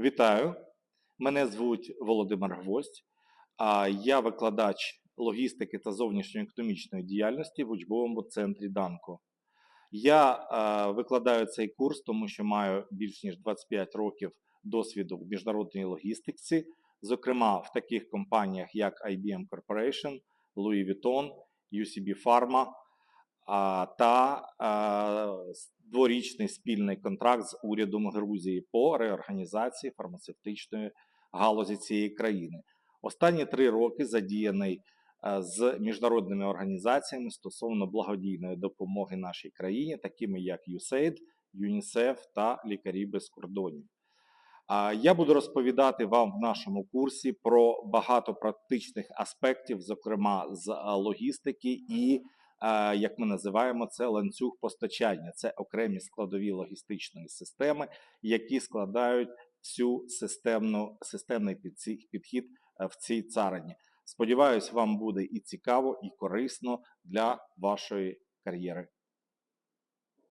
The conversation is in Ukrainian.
Вітаю! Мене звуть Володимир Гвоздь. Я викладач логістики та зовнішньоекономічної діяльності в учбовому центрі Данко. Я викладаю цей курс, тому що маю більш ніж 25 років досвіду в міжнародній логістиці, зокрема в таких компаніях, як IBM Corporation, Louis Vuitton, UCB Pharma та дворічний спільний контракт з урядом Грузії по реорганізації фармацевтичної галузі цієї країни. Останні три роки задіяний е, з міжнародними організаціями стосовно благодійної допомоги нашій країні, такими як USAID, ЮНІСЕФ та Лікарі без кордонів. Я буду розповідати вам в нашому курсі про багато практичних аспектів, зокрема з е, логістики і як ми називаємо це ланцюг постачання. Це окремі складові логістичної системи, які складають всю системну, системний підхід е, в цій царині. Сподіваюсь, вам буде і цікаво, і корисно для вашої кар'єри